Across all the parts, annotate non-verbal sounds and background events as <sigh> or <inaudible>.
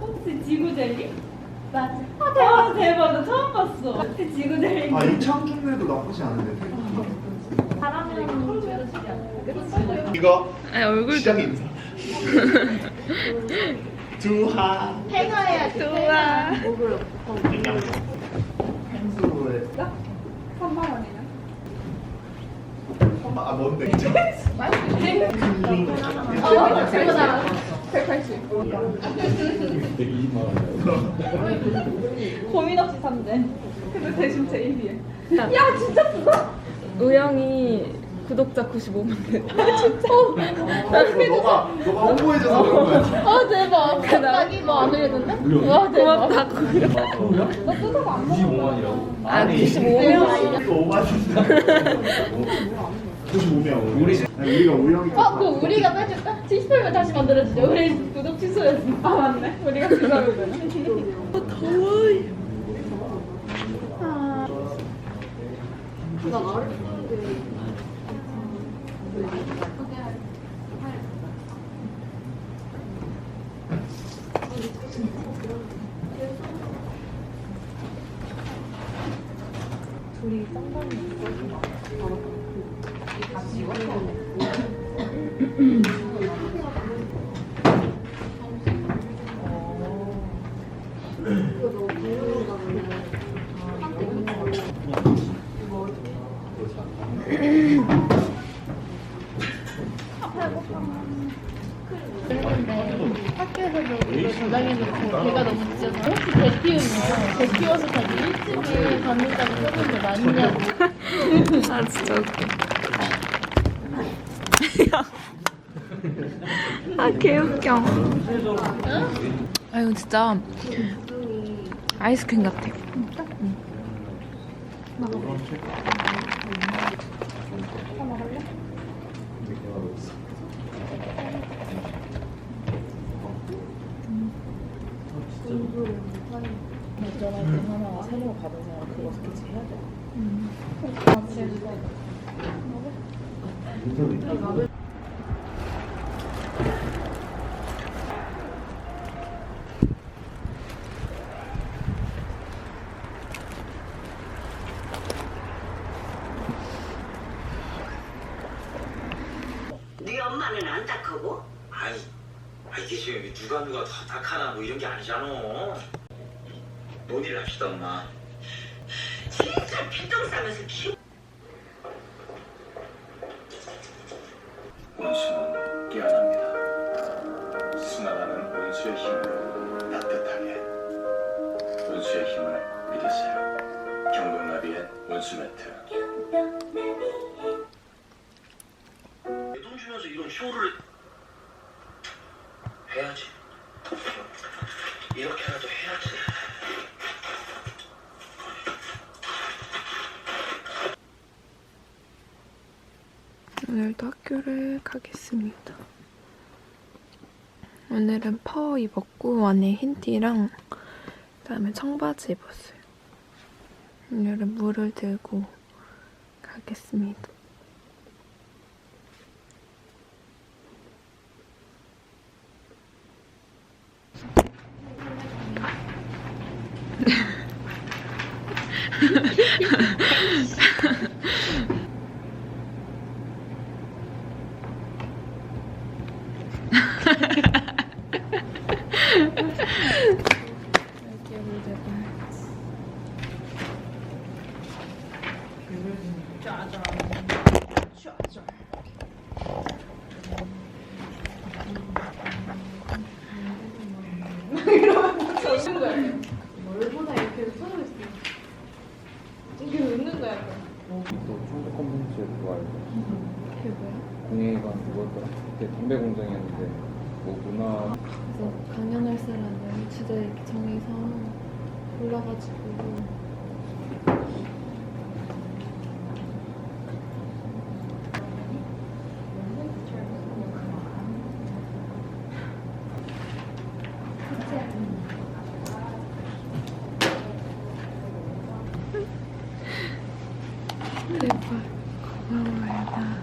혹시 지구젤리? 맞아. 아, 대박, 대박. 나 처음 봤어. 혹시 지구젤리? 아, 이창 종류도 나쁘지 않은데. 바람이랑 이거 아니 얼굴 시작 인사. 두하. 행어해야지. 좋아. 펭수의 3만 원이나? 아 뭔데? <laughs> 어, 제가 나 180. <laughs> 고민 없이 산대. 근데 대신 제일이에. 야, 진짜 부가 우영이 구독자 95만 됐다. <laughs> 너가 너가 홍보해줘서 그런 거야. 아, 대박. 갑자기 뭐안 흘렸는데? 와, 대박. 고맙다. 나 뜯어서 안 먹어. 아 95명. 또 5만인다. 95명. 우리 아니, 우리가 우영이. 어, 그거 우리가 빼줄까? 78면 다시 만들어주자. 우리 구독 취소했어. 아, 맞네. 우리가 취소하면 되 나? 더워. 학교에서도 이거 저장해놓고 걔가 너무 찢어서 혹시 개 키우면 개 키워서 다시 일찍에 받는다고 썼는데 맞냐고 아 진짜 웃겨. 아 개웃겨. 아 이거 진짜 아이스크림 같아. 네 힘을 믿으세요. 경동나비의 원수 매트. 돈 주면서 이런 쇼를 해야지. 이렇게라도 해야지. 오늘도 학교를 가겠습니다. 오늘은 퍼 입었고 안에 흰 티랑 그다음에 청바지 입었어요. 오늘은 물을 들고 가겠습니다. <laughs> 얼마나 이렇게 서로 있어 이게 웃는 거야 또 중국 콘텐츠 그거 알고 그게 뭐야? 공예가 그거더라? 그때 담배 공장이었는데 뭐 문화 그래서 강연할 사람을 주제 이렇게 정해서 골라가지고 대박. 고마워요.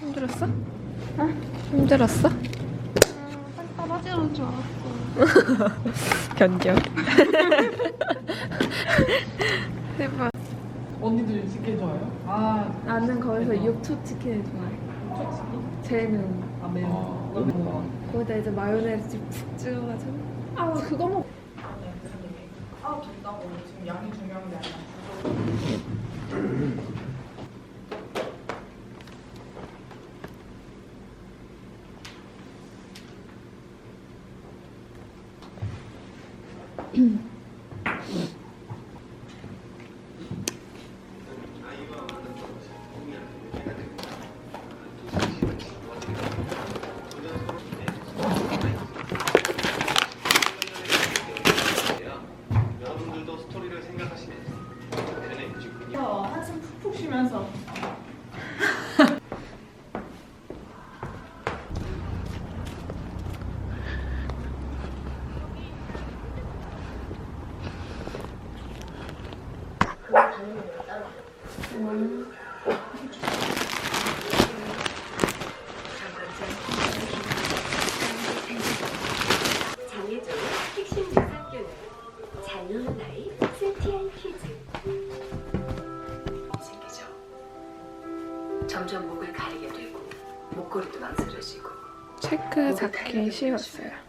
힘들었어? 어? 힘들었어? 떨어지는 줄 알았어. 견뎌. 대박. 언니들 치킨 좋아해요? 아, 나는 거기서 육초 치킨을 좋아해. 쟤는 아 매운 거. 너무 거기다 이제 마요네즈 푹 찍어가지고. 아 그거 먹. 아, 된다고. 지금 양이 중요한 게 아니라. mm. <clears throat> 점점 목을 가리게 되고 목걸이도 망설여지고 체크 자켓 씌웠어요.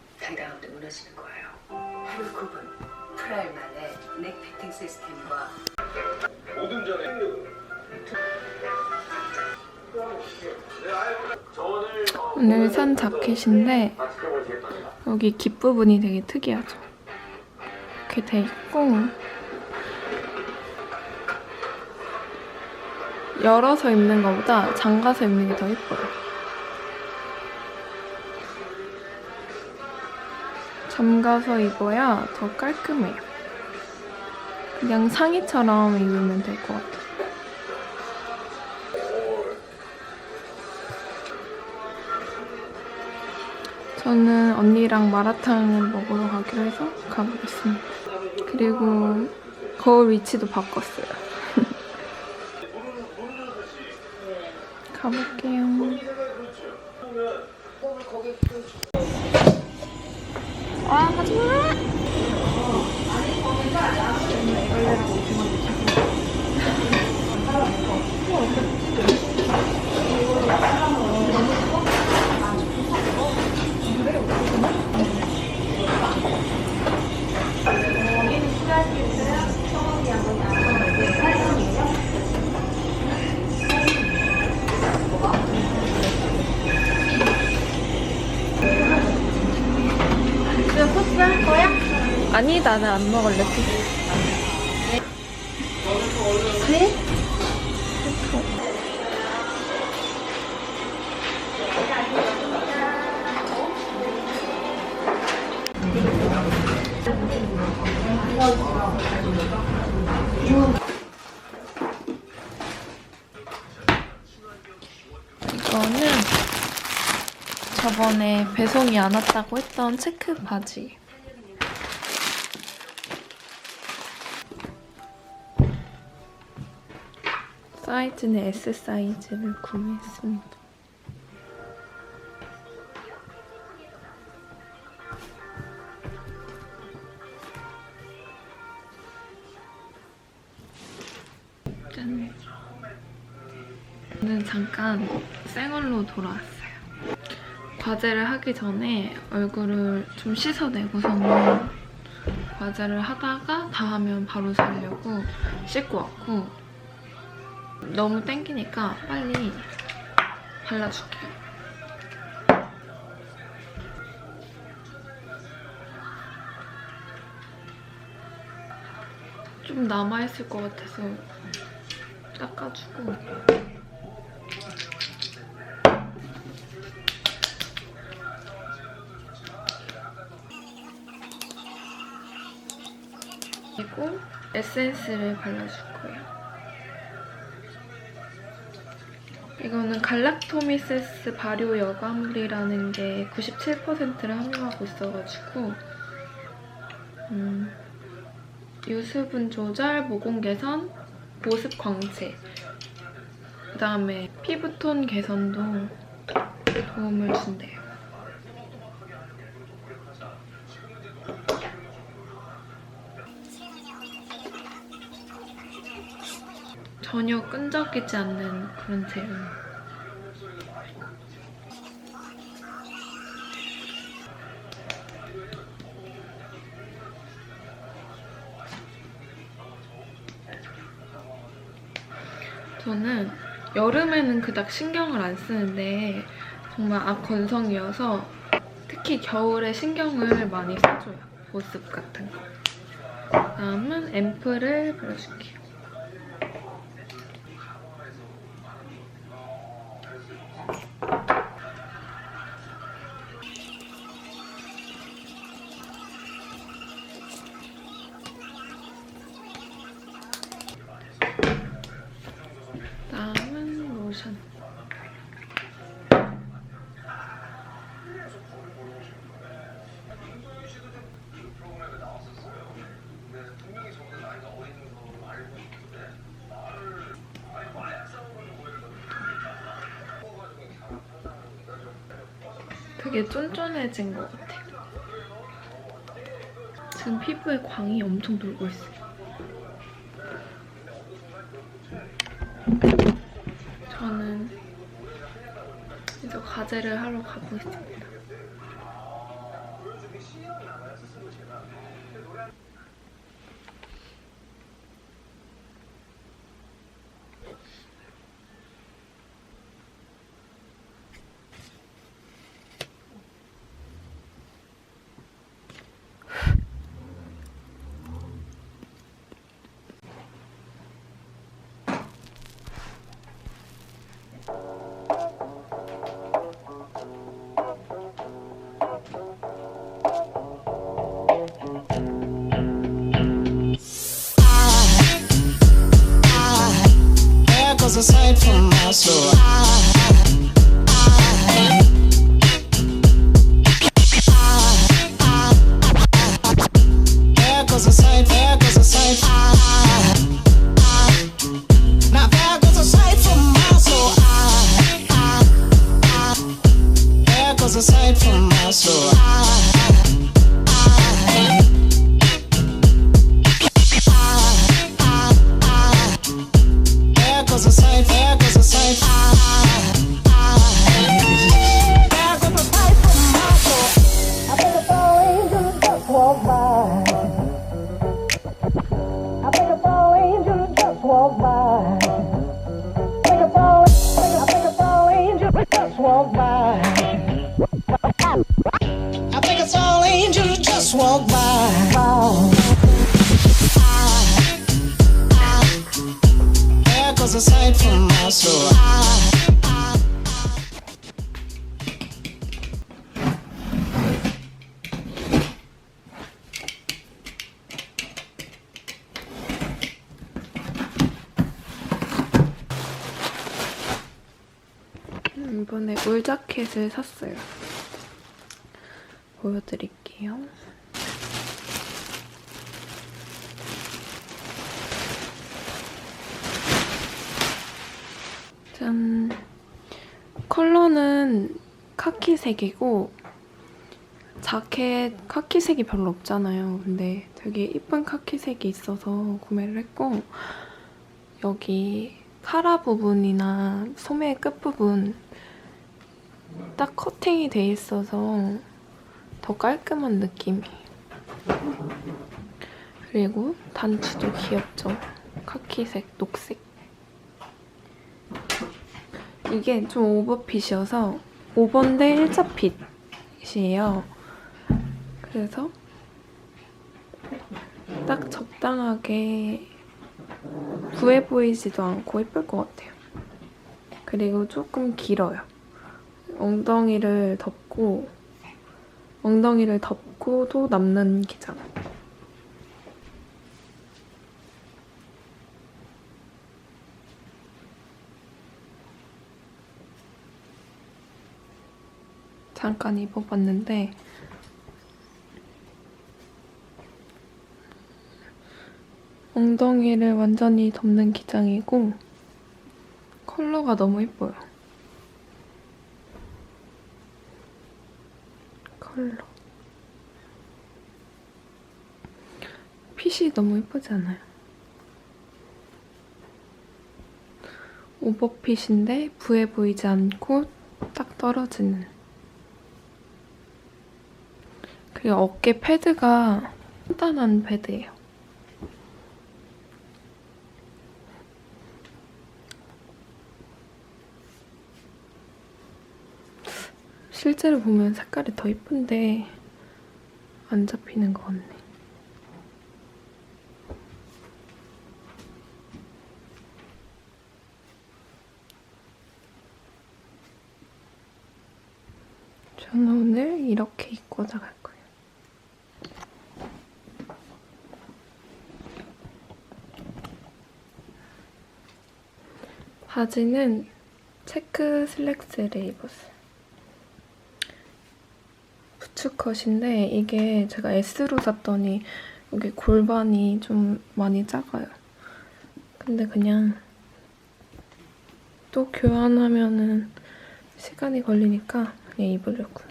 오늘 산 자켓인데 여기 깃 부분이 되게 특이하죠. 이렇게 돼 있고 열어서 입는 것보다 잠가서 입는 게 더 예뻐요. 잠가서 입어야 더 깔끔해요. 그냥 상의처럼 입으면 될 것 같아요. 저는 언니랑 마라탕을 먹으러 가기로 해서 가보겠습니다. 그리고 거울 위치도 바꿨어요. <laughs> 가볼게요. 아, 가지마! 아니, 나는 안 먹을래. 피자. 이거는 저번에 배송이 안 왔다고 했던 체크 바지. 사이즈는 S 사이즈를 구매했습니다. 짠. 저는 잠깐 생얼로 돌아왔어요. 과제를 하기 전에 얼굴을 좀 씻어내고서는 과제를 하다가 다 하면 바로 자려고 씻고 왔고 너무 땡기니까 빨리 발라줄게요. 좀 남아있을 것 같아서 닦아주고 그리고 에센스를 발라줄 거예요. 이거는 갈락토미세스 발효 여과물이라는 게 97%를 함유하고 있어가지고 음, 유수분 조절, 모공 개선, 보습 광채 그 다음에 피부톤 개선도 도움을 준대요. 전혀 끈적이지 않는 그런 제품. 저는 여름에는 그닥 신경을 안 쓰는데 정말 악건성이어서 특히 겨울에 신경을 많이 써줘요. 보습 같은 거. 다음은 앰플을 발라줄게요. 되게 쫀쫀해진 것 같아요. 지금 피부에 광이 엄청 돌고 있어요. 저는 이제 과제를 하러 가고 있습니다. aside from my soul. Walked by. I think it's all angels just walk by. There goes a sight from my soul. 이 울 자켓을 샀어요. 보여드릴게요. 짠. 컬러는 카키색이고 자켓 카키색이 별로 없잖아요. 근데 되게 이쁜 카키색이 있어서 구매를 했고 여기 카라 부분이나 소매 끝부분 딱 커팅이 돼 있어서 더 깔끔한 느낌이. 그리고 단추도 귀엽죠? 카키색, 녹색. 이게 좀 오버핏이어서 5번대 1차 핏이에요. 그래서 딱 적당하게 부해 보이지도 않고 예쁠 것 같아요. 그리고 조금 길어요. 엉덩이를 덮고 엉덩이를 덮고도 남는 기장 잠깐 입어봤는데 엉덩이를 완전히 덮는 기장이고 컬러가 너무 예뻐요. 너무 예쁘지 않아요? 오버핏인데 부해 보이지 않고 딱 떨어지는. 그리고 어깨 패드가 단단한 패드예요. 실제로 보면 색깔이 더 예쁜데 안 잡히는 것 같네. 저는 오늘 나갈 거예요. 바지는 체크 슬랙스를 입었어요. 부츠컷인데 이게 제가 S로 샀더니 여기 골반이 좀 많이 작아요. 근데 그냥 또 교환하면은 시간이 걸리니까 그냥 입으려고.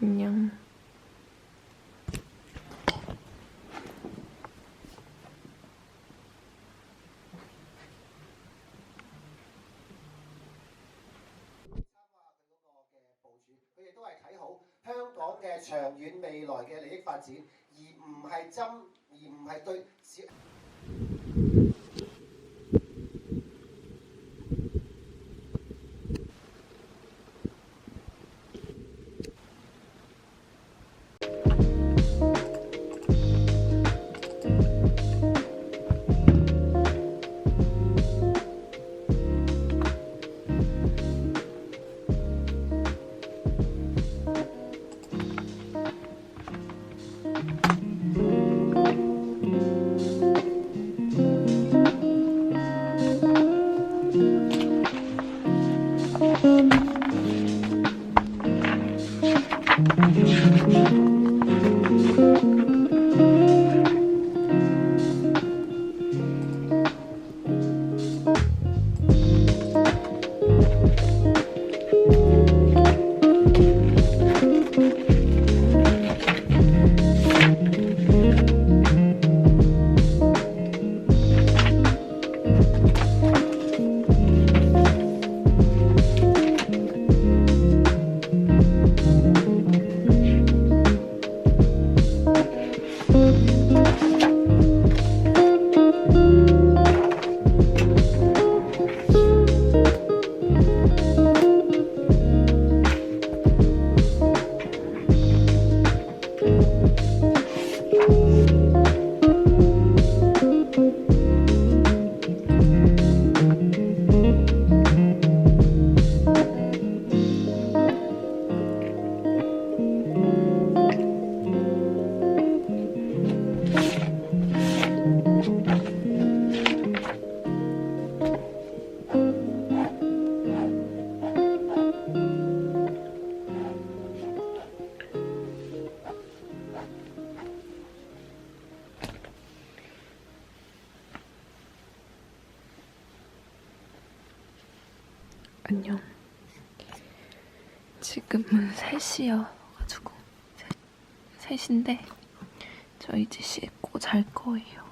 안녕. Hãy subscribe cho kênh Ghiền Mì Gõ Để không bỏ lỡ những video hấp dẫn Mm-hmm. 안녕. 지금은 3시여가지고 3시인데 저 이제 씻고 잘 거예요.